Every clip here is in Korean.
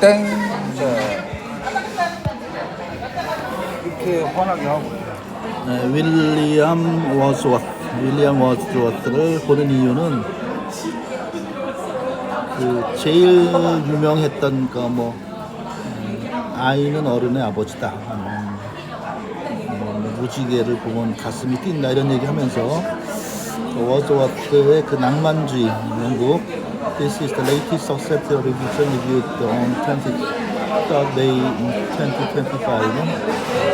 땡. 자, 이렇게 환하게 하고. 네, 윌리엄 워즈워스, 윌리엄 워즈워스를 보는 이유는 그 제일 유명했던 그뭐 음, 아이는 어른의 아버지다. 음, 뭐 무지개를 보면 가슴이 뛴다 이런 얘기하면서 그 워즈워스의 그 낭만주의 영국 This is the latest successful revision reviewed on 23rd May 2025.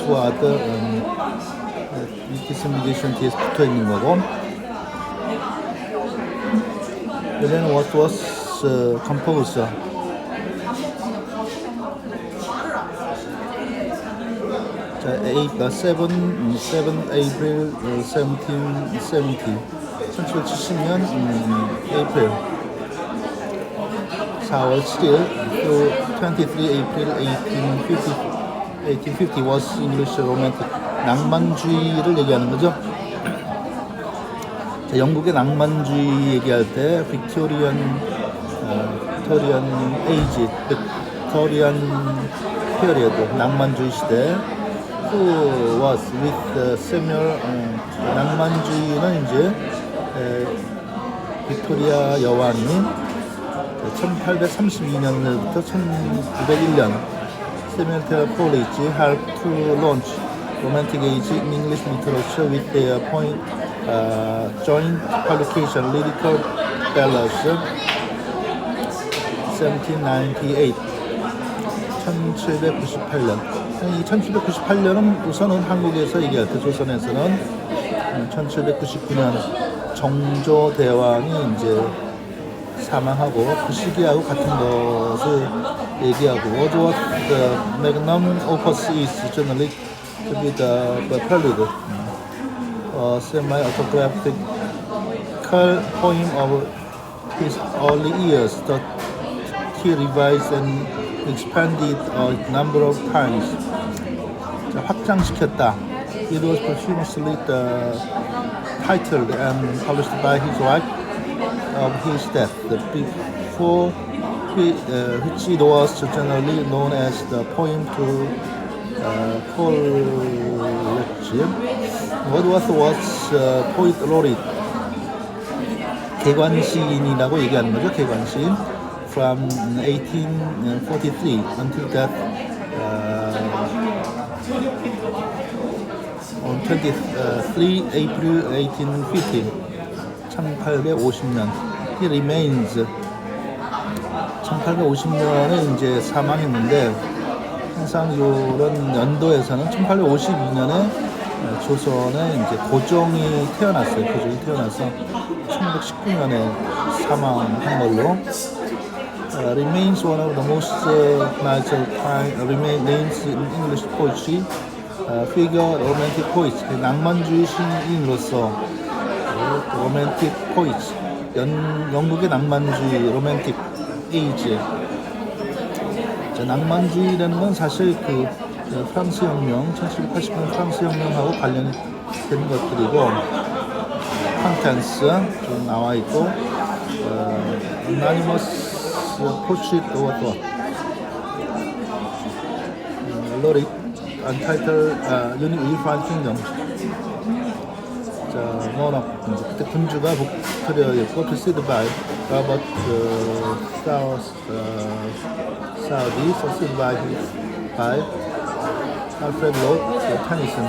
X와 other um, 디스미디션 뒤에 붙어 있는 거고 얘는 what was uh, composed 8, 어, 7, 음, 7 April 어, 1770 1770년 음, April. 4월 7일 또23 April 1850 1850 was English Romantic. 낭만주의를 얘기하는 거죠. 자, 영국의 낭만주의 얘기할 때 빅토리안 어, 빅토리안 에이지 빅토리안 피어리어드 낭만주의 시대 who was with uh, Samuel 어, 낭만주의는 이제 에, 빅토리아 여왕이 1832년부터 1901년 세멜테라 폴리지 helped to launch romantic age in English literature with their point, uh, joint publication Lyrical Ballads 1798 1798년 이 1798년은 우선은 한국에서 때 조선에서는 1799년 정조 대왕이 이제 사망하고 그 시기하고 같은 것을 얘기하고 was the magnum opus is generally to be the, prelude uh, semi-autographical poem of his early years that he revised and expanded a number of times 자, 확장시켰다 It was posthumously the titled and published by his wife of his death before he, uh, which it was generally known as the poem to uh, Coleridge. Wordsworth was uh, poet laureate. 개관시인이라고 얘기하는 거죠. 개관시인. From 1843 until death 23 April 1850. 1850년 he remains 1850년에 이제 사망했는데 항상 이런 연도에서는 1852년에 조선에 이제 고종이 태어났어요. 고종이 태어나서 1919년에 사망한 걸로 uh, remains one of the most uh, natural time uh, remains in English poetry uh, figure romantic poet 낭만주의 시인으로서 로맨틱 포이츠 연, 영국의 낭만주의 로맨틱 에이지. 자, 낭만주의라는 건 사실 그, 그 프랑스 혁명 1780년 프랑스 혁명하고 되는 것들이고 컨텐스 좀 나와 있고 Portrait of Thought 로리 Untitled uh, Unified Kingdom 자, 모노 이제 그때 군주가 빅토리아였고 preceded by Robert uh, South, uh, Saudi, succeeded by by Alfred Lord Tennyson.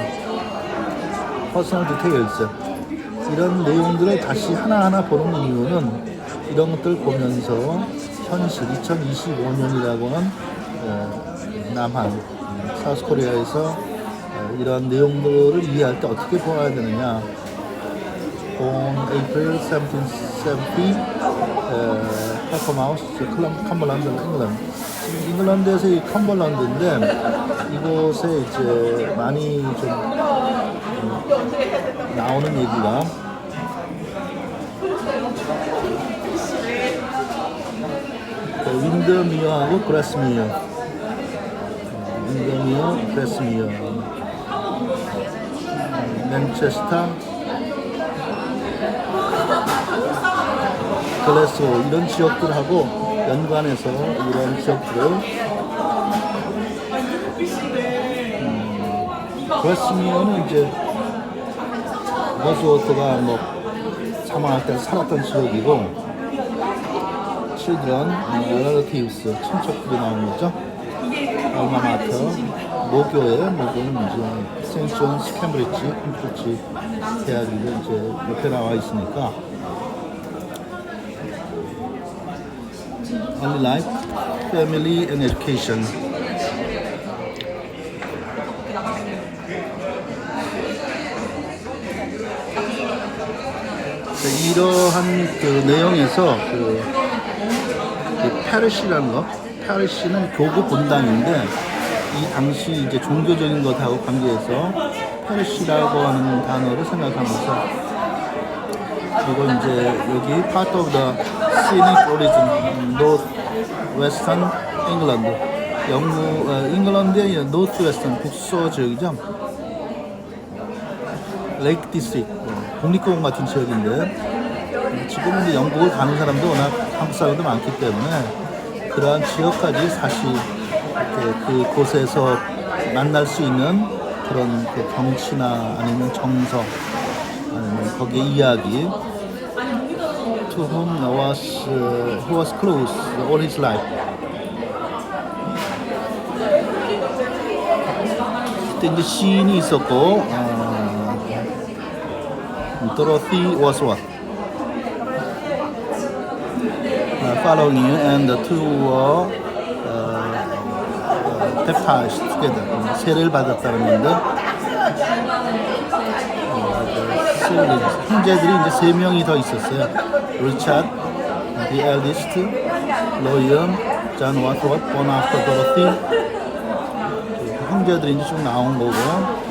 Personal details. 이런 내용들을 다시 하나하나 보는 이유는 이런 것들을 보면서 현실 2025년이라고는 남한 사우스 코리아에서 어, 이러한 내용들을 이해할 때 어떻게 보아야 되느냐. on April 1770 uh, Clapham 컴버런드 잉글랜드. 지금 잉글랜드에서 이 컴버런드인데 이곳에 이제 많이 좀 음, 나오는 얘기가 그 윈드미어하고 그라스미어 윈드미어, 그라스미어 맨체스터 글래스고 이런 지역들하고 연관해서 이런 지역들을 음, 그랬으면은 이제 버스워트가 뭐 사망할 때 살았던 지역이고 children, relatives, 친척들이 나오는 거죠. 알마마터, 모교에 모교는 이제 세인트 존스 캠브리지, 캠브리지 대학이 이제 옆에 나와 있으니까 Only life, family and education. 자, 이러한 그 내용에서 그, 그 페르시라는 거, 페르시는 교구 본당인데 이 당시 이제 종교적인 것하고 관계해서 페르시라고 하는 단어를 생각하면서 그리고 이제 여기 part of the scenic origin, north western England, 영국 어, 잉글랜드의 north western 북서 지역이죠. 레이크 디스트릭, 어, 국립공원 같은 지역인데 지금은 영국을 가는 사람도 워낙 한국 사람도 많기 때문에 그러한 지역까지 사실 이렇게 그 곳에서 만날 수 있는 그런 그 경치나 아니면 정서 아니면 거기에 이야기 to whom was uh, who was close all his life. 그때 이제 시인이 있었고 어, what? Uh, following and two uh, uh, baptized together. 세례를 받았다는 건데 형제들이 이제 세 명이 더 있었어요. 리차드, the eldest, 로이언, 존 와트워드, Dorothy. 그 형제들이 이제 쭉 나온 거고요.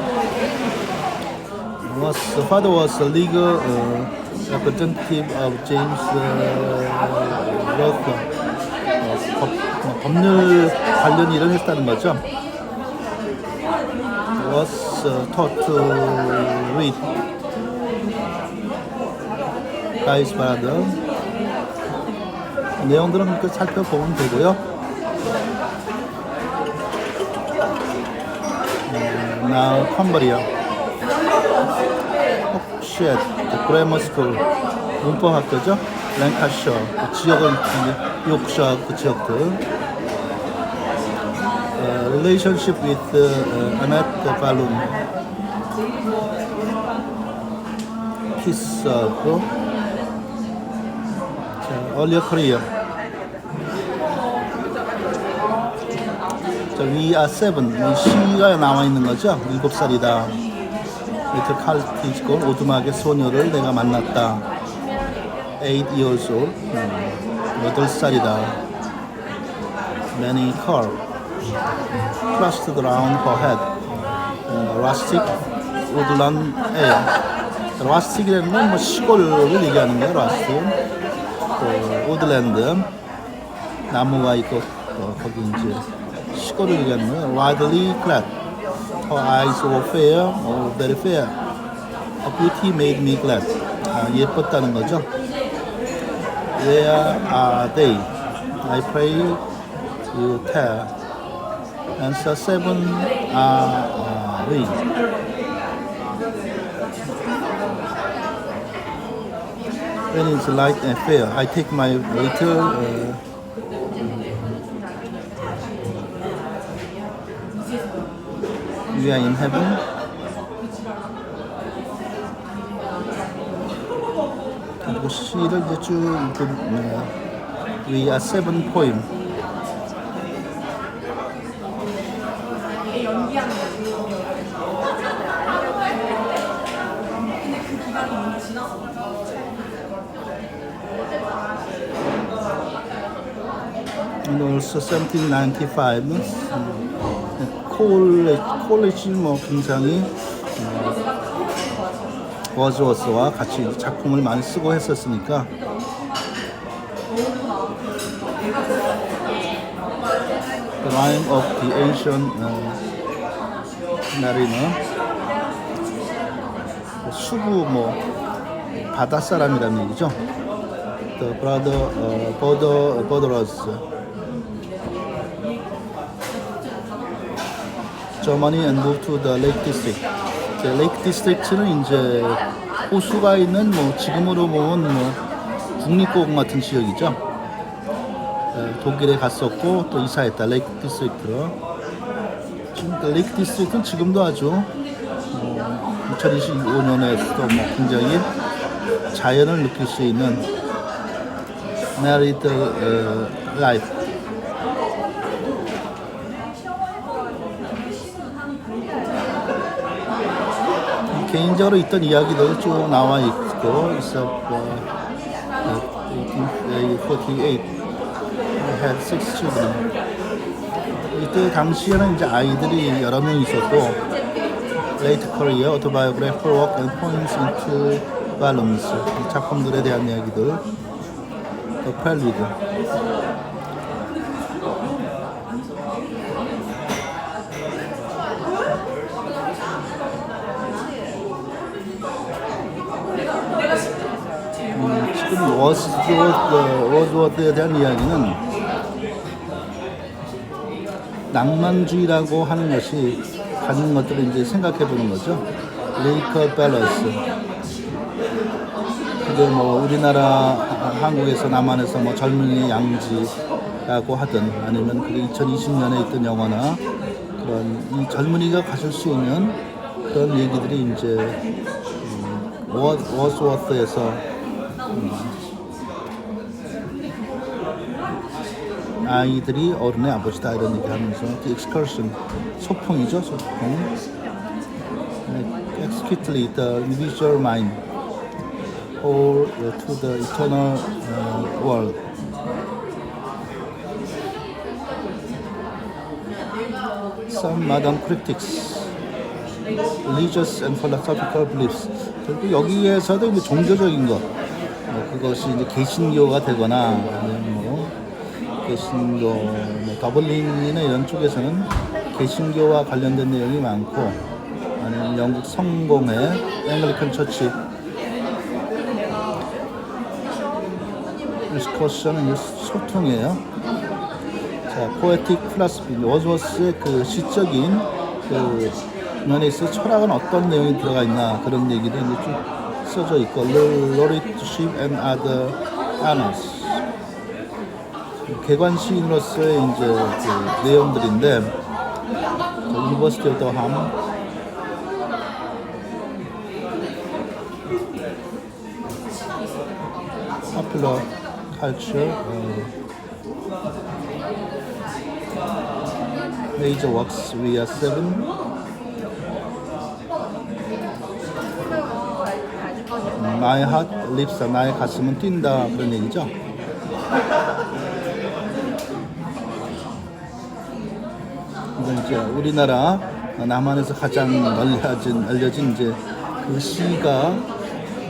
Was the father was a legal uh, representative of James uh, Rothko. 어, 법, 어, 법률 관련 일을 했다는 거죠. Was taught to read 가이스 바라드 내용들은 그렇게 살펴보면 되고요. 음, now 컴버리어 홉쉣 그래머 스쿨 문법학교죠. 랭카셔 그 이제 욕셔 그 지역들 어, relationship with uh, Annette Balloon 키스하고 자, earlier career 자, we are seven 이 시가 나와 있는 거죠 일곱 살이다 리틀 칼티지고 오두막의 소녀를 내가 만났다 eight years old 음, 여덟 살이다 many curve clustered around her head 어, rustic woodland air 라스틱이라는 건뭐 시골을 얘기하는 거예요, 라스틱. 또, 우드랜드, 나무가 있고, 또 거기 이제 시골을 얘기하는 거예요. widely clad. Her eyes were fair, or very fair. Her beauty made me glad. 아, 예뻤다는 거죠. Where are they? I pray you tell. And Answer seven are we. when it's light and fair. I take my little uh, we are in heaven. 그리고 시를 이제 쭉 그, 어, We are seven poem. and also 1795 콜레지, 콜레지 뭐 굉장히 어, 워즈워스와 같이 작품을 많이 쓰고 했었으니까 The Rime of the Ancient uh, Mariner 수구 뭐 바다 사람이라는 얘기죠. the brother uh, border borderers. Germany and moved to the Lake District. District는 이제 호수가 있는 뭐 지금으로 보면 뭐 국립공원 같은 지역이죠. 에, 독일에 갔었고 또 이사했다 레이크 디스트릭트로. 지금 그 레이크 디스트릭트는 지금도 아주 어, 2025년에도 뭐 굉장히 자연을 느낄 수 있는 메리드 어, 라이프. 개인적으로 있던 이야기들 쭉 나와 있고 있었고 1848 had six children 이때 당시에는 이제 아이들이 여러 명 있었고 Late Career, Autobiographical Work and Points into 이 작품들에 대한 이야기들 Prelude 지 금 워즈워드, 워즈워드에 대한 이야기는 낭만주의라고 하는 것이 가진 것들을 이제 생각해 보는 거죠. 레이커 밸런스. 근데 뭐 우리나라 하- 한국에서 남한에서 뭐 젊은이의 양지라고 하든 아니면 그게 2020년에 있던 영화나 그런 이 젊은이가 가질 수 있는 그런 얘기들이 이제 음, 워- 워즈워드에서 아이들이 어른의 아버지다 이런 얘기 하면서 excursion 소풍이죠 소풍 네, exquisitely the individual mind or to the eternal uh, world some modern critics religious and philosophical beliefs 결국 여기에서도 이제 종교적인 것뭐 그것이 이제 개신교가 되거나 아니면 뭐 개신교 뭐 더블링이나 이런 쪽에서는 개신교와 관련된 내용이 많고 아니면 영국 성공의 앵글리칸 처치 이 소통이에요. 자, 포에틱 플라스피 워즈워스의 그 시적인 그 면에 있어 철학은 어떤 내용이 들어가 있나 그런 얘기도 이제 쭉 써져 있고 로리트십 and 개관 시인으로서의 이제 그 내용들인데 유니버시티 오브 함 uh, major works we are seven My heart lives 나의 가슴은 뛴다 그런 얘기죠. 이제 우리나라 남한에서 가장 알려진, 알려진 이제 그 시가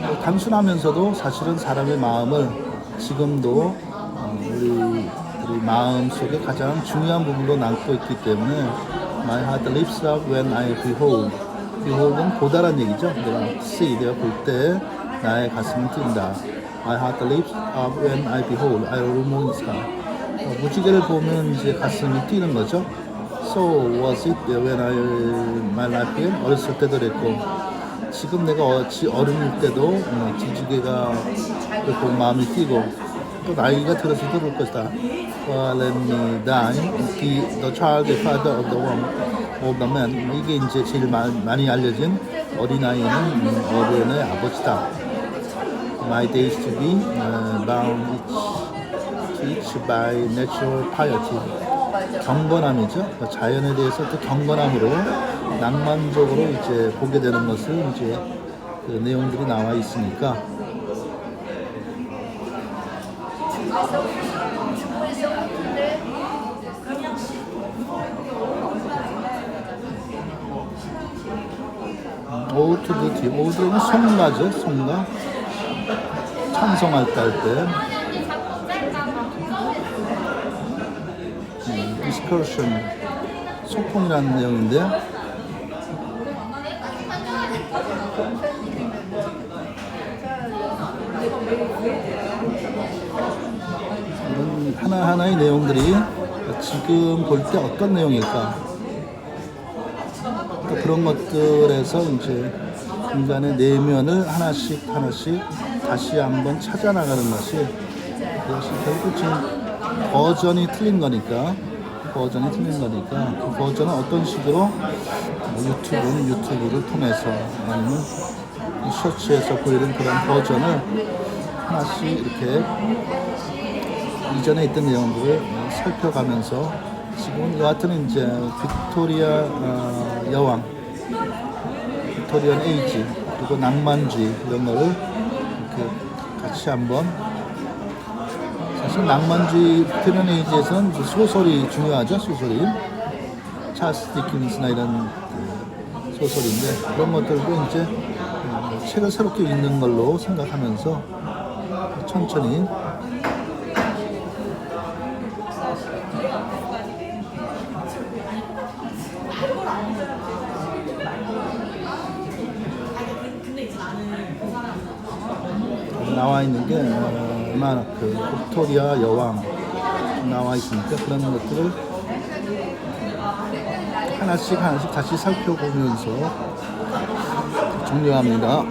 뭐 단순하면서도 사실은 사람의 마음을 지금도 어, 우리, 우리 마음 속에 가장 중요한 부분으로 남고 있기 때문에 My heart lifts up when I behold. behold은 보다란 얘기죠. 내가 see, 내가 볼 때 나의 가슴은 뛴다. My heart lifts up when I behold. I sky. 어, 무지개를 보면 이제 가슴이 뛰는 거죠. So was it when I my life began? 어렸을 때도 그랬고 지금 내가 어, 지- 어른일 때도 어, 지지개가 그렇고 마음이 뛰고 또 나이가 들어서도 그럴 것이다. Well, let me die. The, the child, the father of the one of the man. 이게 이제 제일 마, 많이 알려진 어린아이는 음, 어른의 아버지다. My days to be uh, bound each, each by natural piety. 경건함이죠. 그 자연에 대해서 또 경건함으로 낭만적으로 이제 보게 되는 것을 이제 그 내용들이 나와 있으니까 오우트도 뒤 오우트는 송가죠. 송가 찬송할 때 할 때. 디스커션 소풍이라는 내용인데 하나하나의 내용들이 지금 볼 때 어떤 내용일까? 또 그런 것들에서 이제 인간의 내면을 하나씩 하나씩 다시 한번 찾아나가는 것이 그것이 결국 지금 버전이 틀린 거니까 버전이 틀린 거니까 그 버전은 어떤 식으로? 뭐 유튜브는 유튜브를 통해서 아니면 이 셔츠에서 보이는 그런 버전을 하나씩 이렇게 이전에 있던 내용들을 어, 살펴가면서 지금 여하튼 이제 빅토리아 어, 여왕, 빅토리안 에이지 그리고 낭만주의 이런 거를 이렇게 같이 한번 사실 낭만주의 빅토리안 에이지에서는 이제 소설이 중요하죠 소설이. 찰스 디킨스나 이런 그 소설인데 그런 것들도 이제 어, 책을 새롭게 읽는 걸로 생각하면서 천천히. 나와 있는 게 어, 얼마나 그 빅토리아 여왕 나와 있으니까 그런 것들을 하나씩 하나씩 다시 살펴보면서 종료합니다.